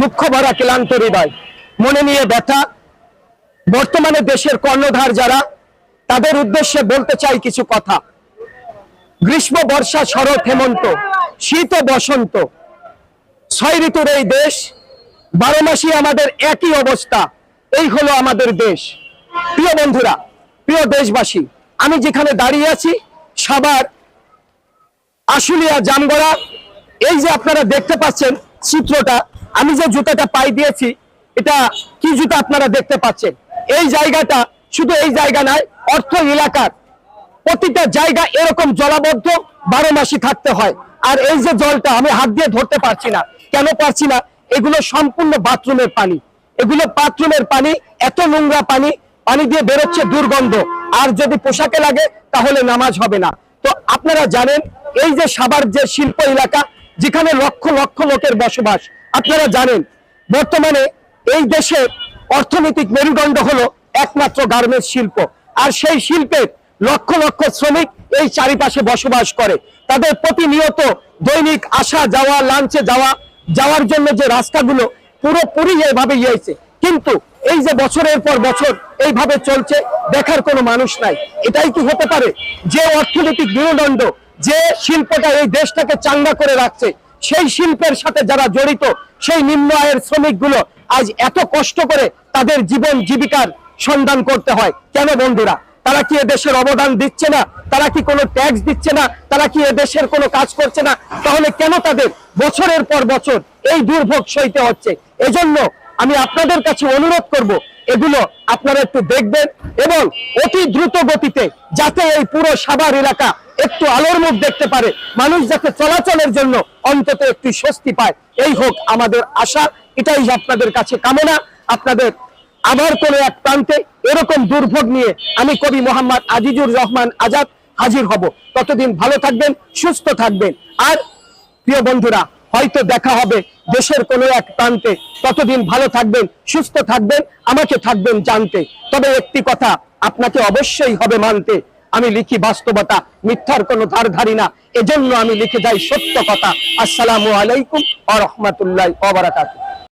দুঃখ ভরা, ক্লান্ত হৃদয়। মনে নিয়ে ব্যথা। বর্তমানে দেশের কর্ণধার যারা, তাদের উদ্দেশ্যে বলতে চাই কিছু কথা। গ্রীষ্ম, বর্ষা, শরৎ, হেমন্ত, শীত বসন্ত। ছয় ঋতুর এই দেশ, বারো মাসই আমাদের একই অবস্থা। এই হলো আমাদের দেশ। প্রিয় বন্ধুরা, প্রিয় দেশবাসী, আমি যেখানে দাঁড়িয়ে আছি, সাবার আশুলিয়া, জামগড়া, এই যে আপনারা দেখতে পাচ্ছেন চিত্রটা আমি যে জুতাটা পাই দিয়েছি, এটা কি জুতা আপনারা দেখতে পাচ্ছেন? এই জায়গাটা শুধু এই জায়গা নয়, অর্থ এলাকার প্রতিটা জায়গা এরকম জলাবদ্ধ বারো মাসই থাকতে হয়। আর এই যে জলটা আমি হাত দিয়ে ধরতে পারছি না। কেন পারছি না? এগুলো সম্পূর্ণ বাথরুমের পানি। এগুলো বাথরুমের পানি, এত নোংরা পানি পানি দিয়ে বেরোচ্ছে দুর্গন্ধ। আর যদি পোশাকে লাগে, তাহলে নামাজ হবে না। তো আপনারা জানেন, এই যে সাবার যে শিল্প এলাকা যেখানে লক্ষ লক্ষ লোকের বসবাস। আপনারা জানেন, বর্তমানে এই দেশের অর্থনৈতিক মেরুদণ্ড হলো একমাত্র গার্মেন্টস শিল্প। আর সেই শিল্পের লক্ষ লক্ষ শ্রমিক এই চারিপাশে বসবাস করে। তাদের প্রতিনিয়ত দৈনিক আসা যাওয়া লাঞ্চে যাওয়া, যাওয়ার জন্য যে রাস্তাগুলো পুরোপুরি এইভাবে ইয়েছে কিন্তু এই যে বছরের পর বছর এইভাবে চলছে, দেখার কোনো মানুষ নাই। এটাই কি হতে পারে? যে অর্থনৈতিক মেরুদণ্ড যে শিল্পটা এই দেশটাকে চাঙ্গা করে রাখছে, সেই শিল্পের সাথে যারা জড়িত, সেই নিম্ন আয়ের শ্রমিকগুলো আজ এত কষ্ট করে তাদের জীবন জীবিকার সন্ধান করতে হয়। কেন বন্ধুরা? তারা কি দেশের অবদান দিচ্ছে না? তারা কি কোনো ট্যাক্স দিচ্ছে না? তারা কি দেশের কোনো কাজ করছে না? তাহলে কেন তাদের বছরের পর বছর এই দুর্ভোগ সইতে হচ্ছে? এজন্য আমি আপনাদের কাছে অনুরোধ করব, এগুলো আপনারা একটু দেখবেন এবং অতি দ্রুত গতিতে যাতে এই পুরো সাভার এলাকা একটু আলোর মুখ দেখতে পারে। মানুষ যাতে চলাচলের জন্য অন্তত একটু স্বস্তি পায়, এই হোক আমাদের আশা। এটাই আপনাদের কাছে কামনা, আপনাদের আবার কোনো এক প্রান্তে এরকম দুর্ভোগ নিয়ে আমি কবি মোহাম্মদ আজিজুর রহমান আজাদ হাজির হব। ততদিন ভালো থাকবেন, সুস্থ থাকবেন। আর প্রিয় বন্ধুরা, হয়তো দেখা হবে দেশের কোনো এক প্রান্তে। ততদিন ভালো থাকবেন, সুস্থ থাকবেন, আমাকে থাকবেন জানতে। তবে একটি কথা, আপনাকে অবশ্যই হবে মানতে। আমি লিখি বাস্তবতা, মিথ্যার কোনো ধার ধারি না। এজন্য আমি লিখে যাই সত্য কথা। আসসালামু আলাইকুম আ রহমতুল্লাহ